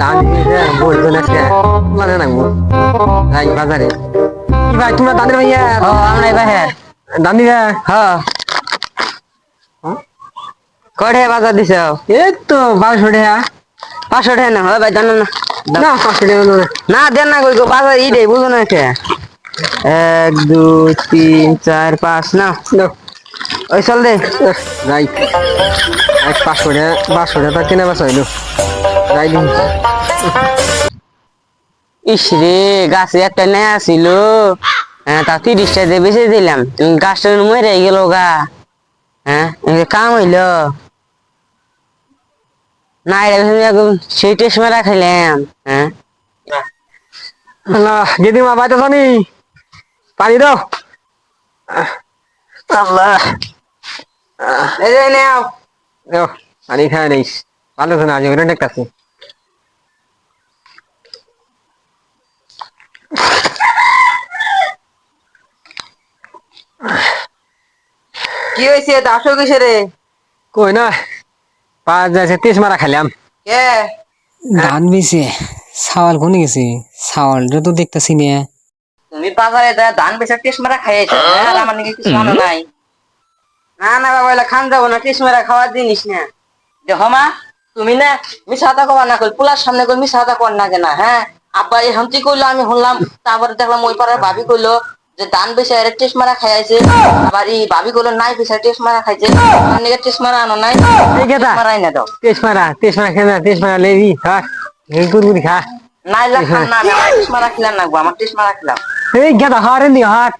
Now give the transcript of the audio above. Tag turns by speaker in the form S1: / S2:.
S1: দাম দিয়েছে বলতো না সে মানে গো যাই বাজারে কি ভাই তোমরা দাঁড়িয়ে ভাইয়া
S2: ও আমরা এবার হ্যাঁ
S1: দাম দিবে
S2: হ্যাঁ কড়ে বাজার দিছ
S1: এই তো বারোশো টাকা
S2: পাঁচশো টাকা না ভাই জানো না
S1: না পাঁচশো
S2: দেন না বাজার ই রে বুঝো না এক দুই তিন চার পাঁচ না। ওই চল দে।
S1: যাই। এক পাঁচশো টাকা পাঁচশো টাকা কেনা বেচা হইল। যাই দিন।
S2: ইস রে গাছে একটা নেয়া ছিল। হ্যাঁ তা তিরিশ টাকা দিয়ে বেঁচে দিলাম। গাছটা মরে গেল গা। হ্যাঁ কাম হইল। না এটা একদম সেই টেস্ট মারা খাইলাম। হ্যাঁ।
S1: গেদিমা বাইতে জানি পানি দাও। আল্লাহ।
S2: এই যে নাও।
S1: দাও পানি খায় নিস ভালো তো না আজ ওটা দেখতেছি
S2: কি হয়েছে? দাসো কিসে রে?
S1: কই না পাঁচ যাচ্ছে তিরিশ মারা খাইলাম
S2: কে?
S3: ধান বেছে সাওয়াল কোনে গেছে? সাওয়ালটা তো দেখতেছি না।
S2: তুমি বাজারে ধান বেচা টেস্ট মারা খাইয়েছো আর আমার নাকি কিছু মনে নাই। না না বাবা এলা খান যাব না টেস্ট মারা খাওয়ার জিনিস না। দেখো মা তুমি না মিশা কথা কবার না কই পোলার সামনে কই মিশা কথা কর না কেনা হ্যাঁ? আব্বা এই হামতি কইলো আমি শুনলাম তারপরে দেখলাম ওই পাড়ার ভাবি কইলো যে বেচা এর টেস্ট মারা খাইছে আবার এই ভাবি কইলো নাই বেচা টেস্ট মারা খাইছে নাকি টেস্ট মারা আনো নাই। মারাই না দাও।
S1: তেইশ মারা তেইশ মারা না তেইশ মারা লেবি খা এই খা।
S2: নাই লা খান না টেস্ট মারা খিলাম না গো আমার টেস্ট মারা খিলাম।
S1: এই গেদা হার এমনি হাট।